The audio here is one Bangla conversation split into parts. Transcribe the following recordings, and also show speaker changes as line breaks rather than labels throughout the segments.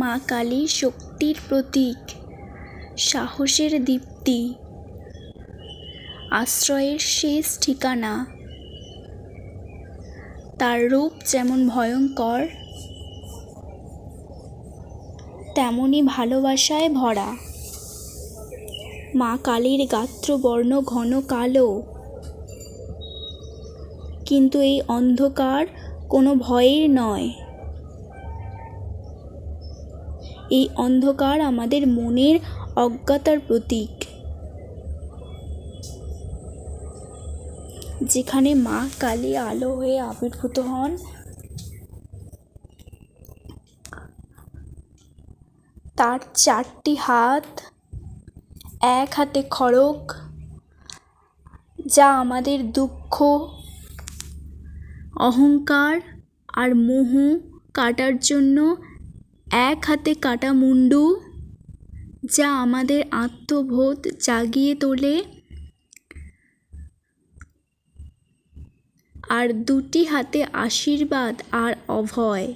মা কালী শক্তির প্রতীক, সাহসের দীপ্তি, আশ্রয়ের শেষ ঠিকানা। তার রূপ যেমন ভয়ঙ্কর তেমনই ভালোবাসায় ভরা। মা কালীর গাত্রবর্ণ ঘন কালো, কিন্তু এই অন্ধকার কোনো ভয়ের নয়। এই অন্ধকার আমাদের মনের অজ্ঞাতার প্রতীক। যেখানে মা কালী আলো হয়ে আবির্ভূত হন। তার চারটি হাত, এক হাতে খড়ক যা আমাদের দুঃখ, অহংকার আর মোহ কাটার জন্য এক হাতে কাটা মুন্ডু যা আমাদের আত্মবোধ জাগিয়ে তোলে। আর দুটি হাতে আশীর্বাদ আর অভয়।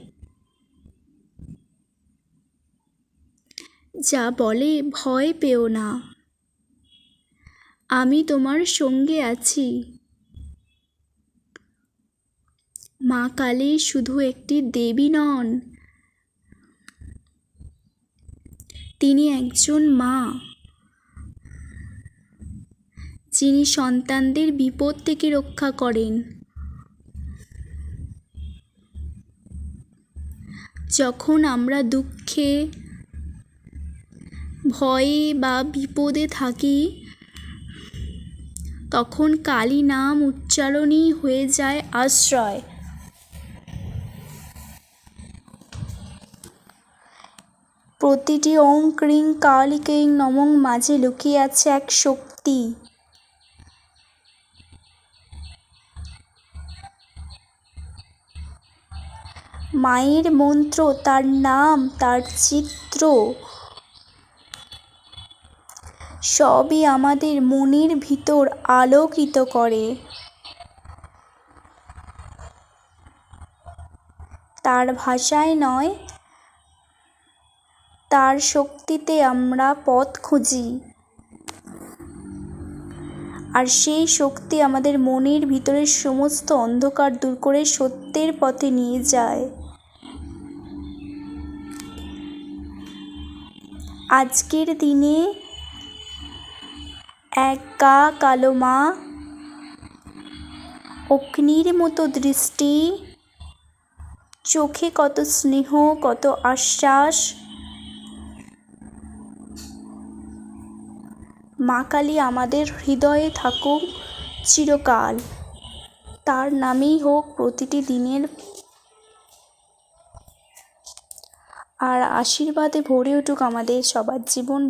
যা বলে, ভয় পেও না। আমি তোমার সঙ্গে আছি। মা কালী শুধু একটি দেবী নন তিনি একজন মা। যিনি সন্তানদের বিপদ থেকে রক্ষা করেন। যখন আমরা দুঃখে, ভয়ে বা বিপদে থাকি, তখন কালী নাম উচ্চারণই হয়ে যায় আশ্রয়। প্রতিটি ওং ক্রিং কালী কিং নমং মাঝে লুকিয়ে আছে এক শক্তি। মায়ের মন্ত্র, তার নাম, তার চিত্র, সবই আমাদের মনের ভিতর আলোকিত করে। তার ভাষায় নয় তার শক্তিতে আমরা পথ খুঁজি। আর সেই শক্তি আমাদের মনের ভিতরের সমস্ত অন্ধকার দূর করে সত্যের পথে নিয়ে যায়। আজকের দিনে এক গা কালো মা অগ্নির মতো দৃষ্টি, চোখে কত স্নেহ, কত আশ্বাস মা কালী আমাদের হৃদয়ে থাকুক চিরকাল। তার নামেই হোক প্রতিটি দিনের আর আশীর্বাদে ভরে উঠুক আমাদের সবার জীবন